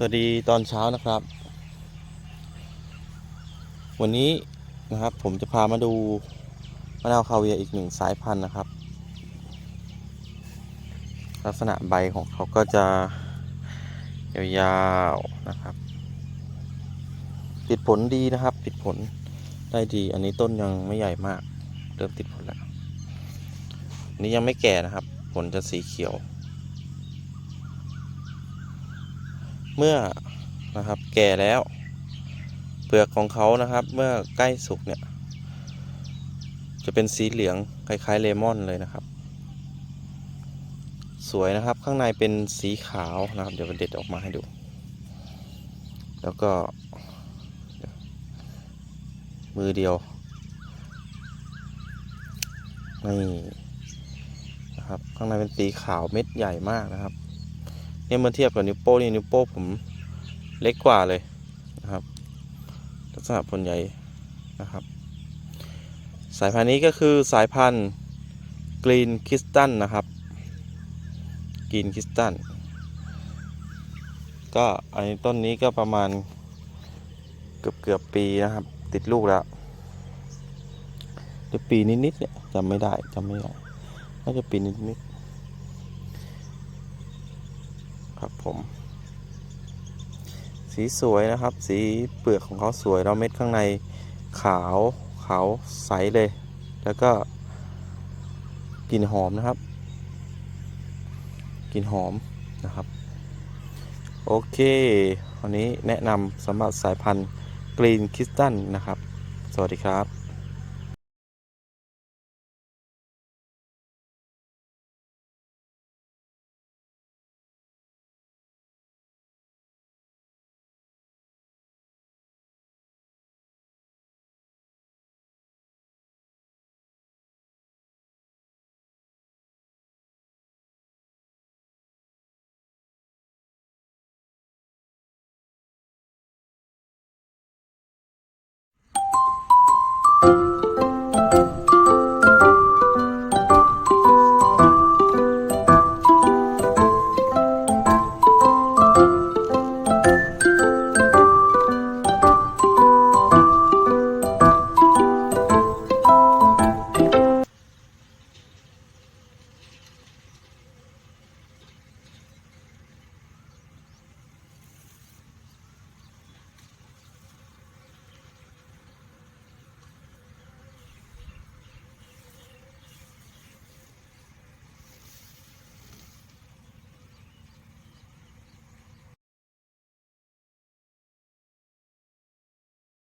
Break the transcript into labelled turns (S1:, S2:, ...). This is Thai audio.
S1: สวัสดีตอนเช้านะครับ วันนี้นะครับผมจะพามาดูมะนาวคาเวียอีกหนึ่งสายพันธุ์นะครับ ลักษณะใบของเขาก็จะยาวๆนะครับติดผลดีนะครับติดผลได้ดี อันนี้ต้นยังไม่ใหญ่มาก เริ่มติดผลแล้วนนี้ยังไม่แก่นะครับ ผลจะสีเขียว เมื่อนะครับแก่แล้ว เปลือกของเขานะครับ เมื่อใกล้สุกเนี่ย จะเป็นสีเหลืองคล้ายๆเลมอนเลยนะครับ สวยนะครับข้างในเป็นสีขาวนะครับ เดี๋ยวเด็ดออกมาให้ดู แล้วก็ มือเดียวนี่นะครับ ข้างในเป็นสีขาวเม็ดใหญ่มากนะครับ เนี่ยเมื่อเทียบกับนิ้วโป้นี่นิ้วโป้ผมเล็กกว่าเลยนะครับ ลักษณะผลใหญ่นะครับ สายพันธุ์นี้ก็คือสายพันธุ์กรีนคริสตันนะครับกรีนคริสตันก็อันนี้ต้นนี้ก็ประมาณเกือบเกือบปีนะครับ ติดลูกแล้วหรือปีนิดๆเนี่ยจำไม่ได้จำไม่ได้น่าจะปีนิดๆ ครับผม สีสวยนะครับ สีเปลือกของเขาสวยแล้วเม็ดข้างในขาวขาวใสเลย แล้วก็กลิ่นหอมนะครับ กลิ่นหอมนะครับ โอเควันนี้แนะนำสำหรับสายพันธุ์กรีนคิสตันนะครับ สวัสดีครับ